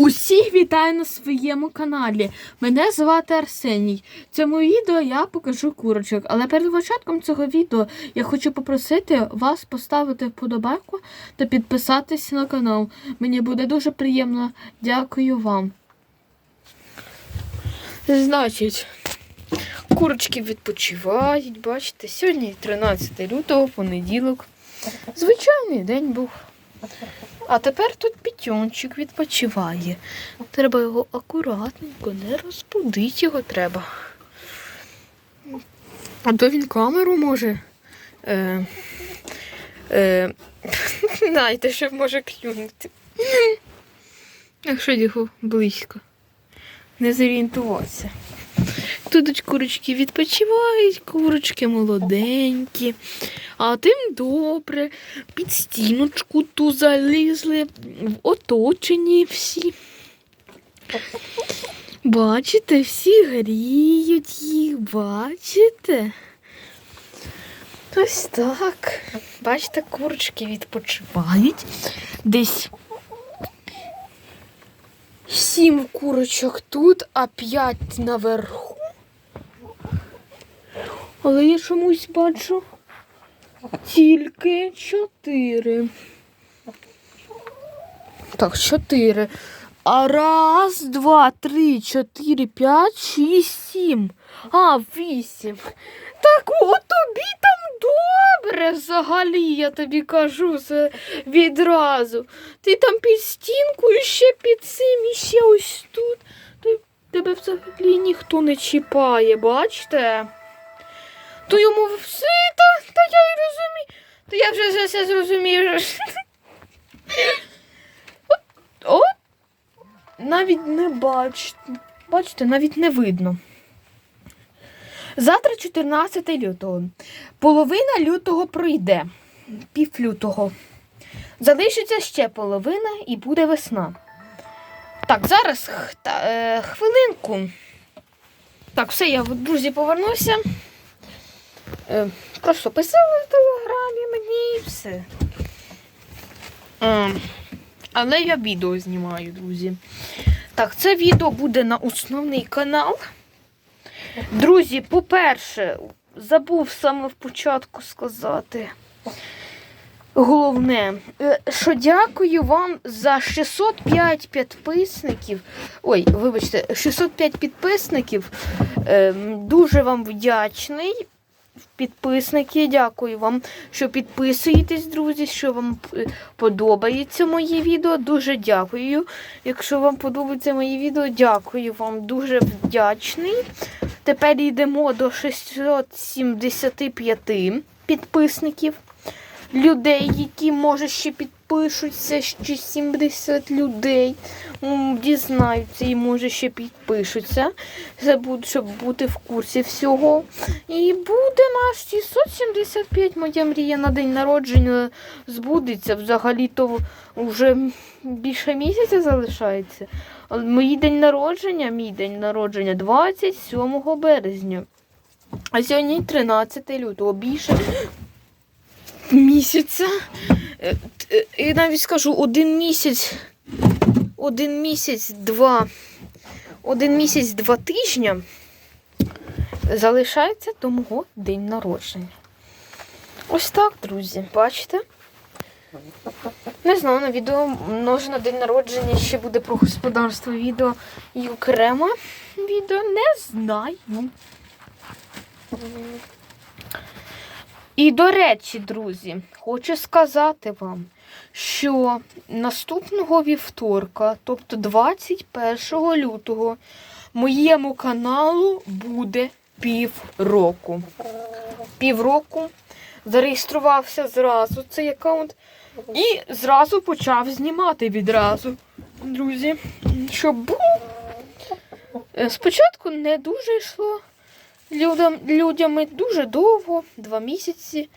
Усіх вітаю на своєму каналі. Мене звати Арсеній. В цьому відео я покажу курочок. Але перед початком цього відео я хочу попросити вас поставити вподобайку та підписатися на канал. Мені буде дуже приємно. Дякую вам. Значить, курочки відпочивають. Бачите, сьогодні 13 лютого, понеділок. Звичайний день був. А тепер тут пітьончик відпочиває. Треба його акуратненько, не розбудити його треба. А то він камеру може. Е, е, знаєте, що може клюнути. Якщо його близько. Не зорієнтувався. Тут курочки відпочивають, курочки молоденькі. А тим добре, під стіночку ту залізли, в оточенні всі. Бачите, всі гріють їх, бачите? Ось так. Бачите, курочки відпочивають. Десь сім курочок тут, а п'ять наверху. Але я чомусь бачу тільки чотири. Так, чотири. А раз, два, три, чотири, п'ять, шість, сім. А, вісім. Так от взагалі, я тобі кажу це відразу. Ти там під стінкою, ще під цим і ще ось тут. Тебе взагалі ніхто не чіпає, бачите? То йому все, та, та я й розумію. То я вже це зрозумів. От, от, навіть не бачите. Бачите, навіть не видно. Завтра 14 лютого. Половина лютого пройде. Пів лютого. Залишиться ще половина і буде весна. Так, зараз та, е, хвилинку. Так, все, я, друзі, повернуся. Е, просто писали в телеграмі мені і все. Е, але я відео знімаю, друзі. Так, це відео буде на основний канал. Друзі, по-перше, забув саме в початку сказати. Головне, е, що дякую вам за 605 підписників. Ой, вибачте, 605 підписників. Ем, Дуже вам вдячний. Підписники, дякую вам, що підписуєтесь, друзі, що вам е, подобається моє відео. Дуже дякую. Якщо вам подобається моє відео, дякую вам. Дуже вдячний. Тепер йдемо до 675 підписників. Людей, які, може, ще підпишуться, ще 70 людей дізнаються і, може, ще підпишуться, щоб бути в курсі всього. І буде наш 675 моя мрія на день народження збудеться. Взагалі-то вже більше місяця залишається. Мій день народження, мій день народження 27 березня. А сьогодні 13 лютого. Більше місяця. Е, е, І навіть скажу один місяць, один місяць, два, один місяць, два тижня залишається до мого день народження. Ось так, друзі, бачите? Не знаю, на відео може на день народження ще буде про господарство відео і окремо відео. Не знаю. І до речі, друзі, хочу сказати вам, що наступного вівторка, тобто 21 лютого, моєму каналу буде півроку. Півроку зареєструвався зразу цей аккаунт і зразу почав знімати відразу, друзі. Щоб. Е, Спочатку не дуже йшло людям, людями дуже довго, два місяці,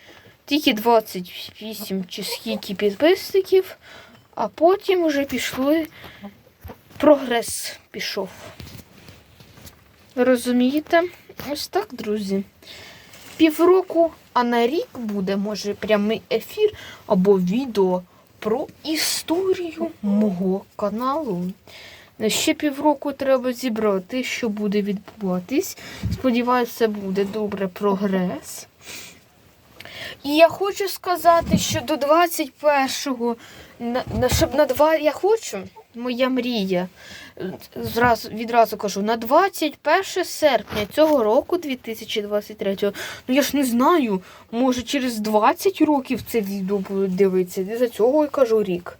тільки 28 чи скільки підписників, а потім вже пішли. Прогрес пішов. Розумієте? Ось так, друзі. Півроку, а на рік буде, може, прямий ефір або відео про історію мого каналу. Ще півроку треба зібрати, що буде відбуватись. Сподіваюся, буде добре прогрес. І я хочу сказати, що до 21-го, на, на, щоб на два, я хочу, моя мрія, зразу, відразу кажу, на 21 серпня цього року, 2023, ну я ж не знаю, може через 20 років це відео будуть дивитися, і за цього я кажу рік.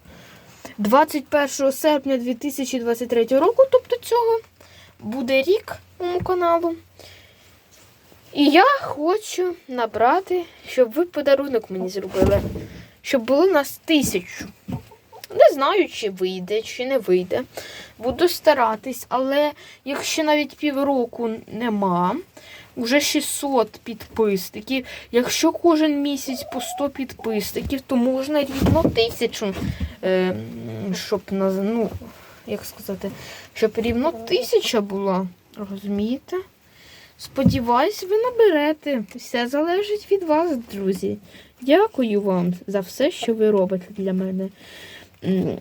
21 серпня 2023 року, тобто цього, буде рік моєму каналу. І я хочу набрати, щоб ви подарунок мені зробили. Щоб було нас тисячу. Не знаю, чи вийде, чи не вийде. Буду старатись, але якщо навіть півроку нема, вже 600 підписників. Якщо кожен місяць по 100 підписників, то можна рівно тисячу. Е, щоб ну, як сказати, щоб рівно тисяча була. Розумієте? Сподіваюсь, ви наберете. Все залежить від вас, друзі. Дякую вам за все, що ви робите для мене.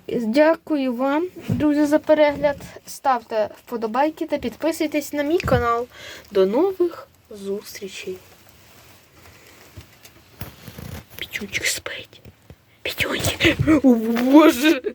Дякую вам, друзі, за перегляд. Ставте вподобайки та підписуйтесь на мій канал. До нових зустрічей. Пітюнчик спить. Пітюнчик. О, Боже.